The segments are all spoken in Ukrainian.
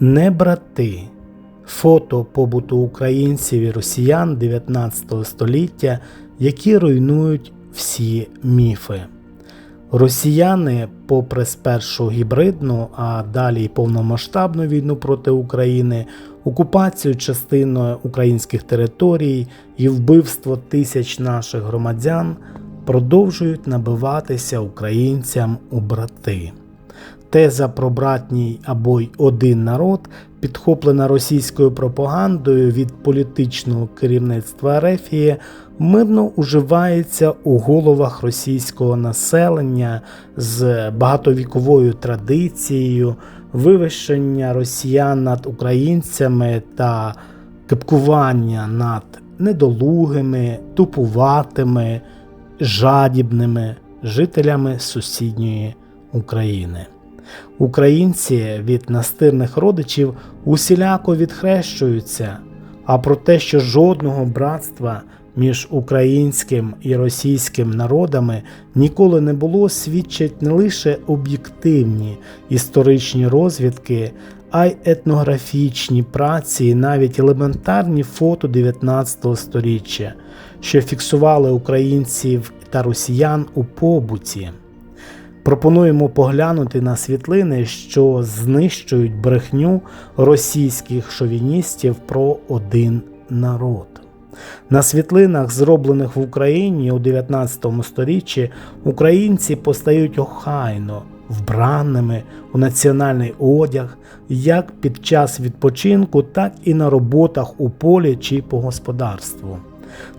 Не брати. Фото побуту українців і росіян 19 століття, які руйнують всі міфи. Росіяни, попри спершу гібридну, а далі й повномасштабну війну проти України, окупацію частиною українських територій і вбивство тисяч наших громадян, продовжують набиватися українцям у брати. Теза про братній або й один народ, підхоплена російською пропагандою від політичного керівництва Арефії, мирно уживається у головах російського населення з багатовіковою традицією вивищення росіян над українцями та кипкування над недолугими, тупуватими, жадібними жителями сусідньої України. Українці від настирних родичів усіляко відхрещуються, а про те, що жодного братства між українським і російським народами ніколи не було, свідчать не лише об'єктивні історичні розвідки, а й етнографічні праці, і навіть елементарні фото 19 століття, що фіксували українців та росіян у побуті. Пропонуємо поглянути на світлини, що знищують брехню російських шовіністів про один народ. На світлинах, зроблених в Україні у 19 столітті, українці постають охайно, вбраними у національний одяг, як під час відпочинку, так і на роботах у полі чи по господарству.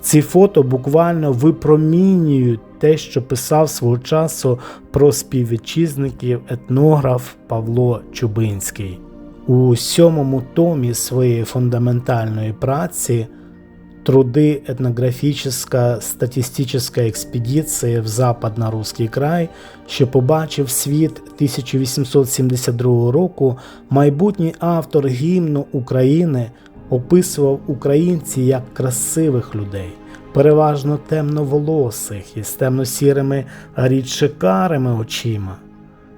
Ці фото буквально випромінюють те, що писав свого часу про співвітчизників етнограф Павло Чубинський. У сьомому томі своєї фундаментальної праці труди етнографічна статистична експедиція в Западно-Руський край, що побачив світ 1872 року, майбутній автор гімну України описував українців як красивих людей, переважно темноволосих із темно-сірими рідше карими очима.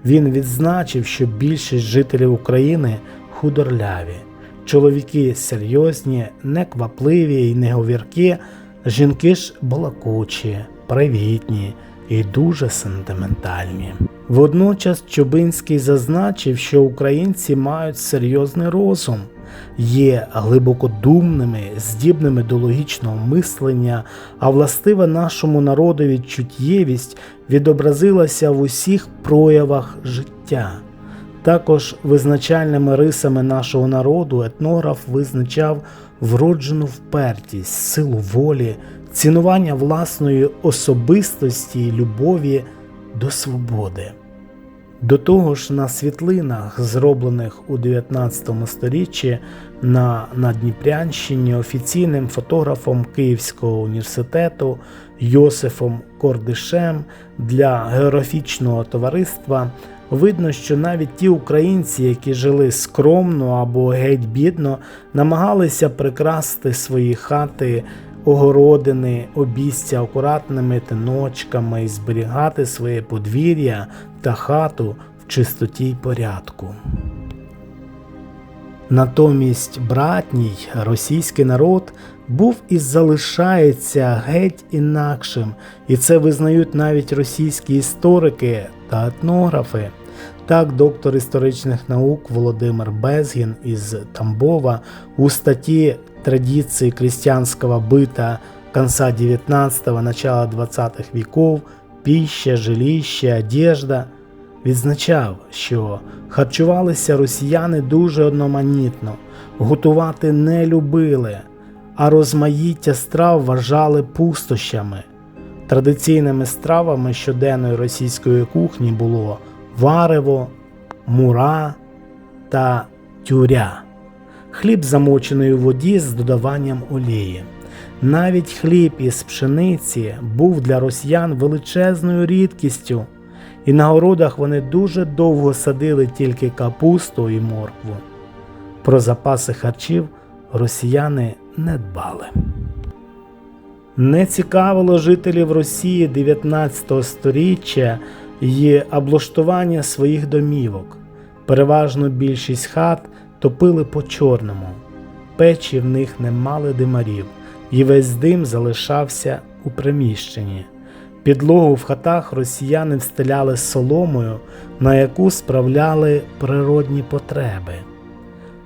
Він відзначив, що більшість жителів України худорляві, чоловіки серйозні, неквапливі і неговіркі, жінки ж балакучі, привітні і дуже сентиментальні. Водночас Чубинський зазначив, що українці мають серйозний розум є глибокодумними, здібними до логічного мислення, а властива нашому народові чуттєвість відобразилася в усіх проявах життя. Також визначальними рисами нашого народу етнограф визначав вроджену впертість, силу волі, цінування власної особистості і любові до свободи. До того ж, на світлинах, зроблених у 19 сторіччі на Надніпрянщині офіційним фотографом Київського університету Йосифом Кордишем для географічного товариства видно, що навіть ті українці, які жили скромно або геть бідно, намагалися прикрасти свої хати. Огородини, обістя акуратними тиночками і зберігати своє подвір'я та хату в чистоті й порядку. Натомість братній російський народ був і залишається геть інакшим, і це визнають навіть російські історики та етнографи. Так, доктор історичних наук Володимир Безгін із Тамбова у статті «Традиции крестьянского быта конца XIX – начала XX веков піща, жилище, одежда, відзначав, що харчувалися росіяни дуже одноманітно, готувати не любили, а розмаїття страв вважали пустощами. Традиційними стравами щоденної російської кухні було варево, мура та тюря, хліб замочений у воді з додаванням олії. Навіть хліб із пшениці був для росіян величезною рідкістю, і на городах вони дуже довго садили тільки капусту і моркву. Про запаси харчів росіяни не дбали. Не цікавило жителів Росії 19 століття і облаштування своїх домівок. Переважно більшість хат топили по чорному. Печі в них не мали димарів, і весь дим залишався у приміщенні. Підлогу в хатах росіяни встеляли соломою, на яку справляли природні потреби.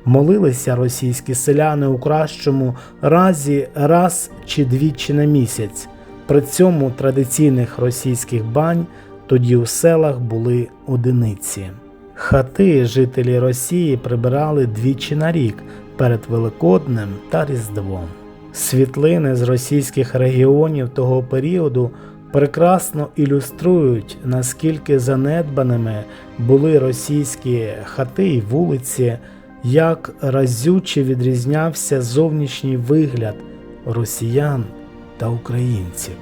Молилися російські селяни у кращому разі раз чи двічі на місяць. При цьому традиційних російських бань тоді у селах були одиниці. Хати жителі Росії прибирали двічі на рік перед Великоднем та Різдвом. Світлини з російських регіонів того періоду прекрасно ілюструють, наскільки занедбаними були російські хати й вулиці, як разюче відрізнявся зовнішній вигляд росіян та українців.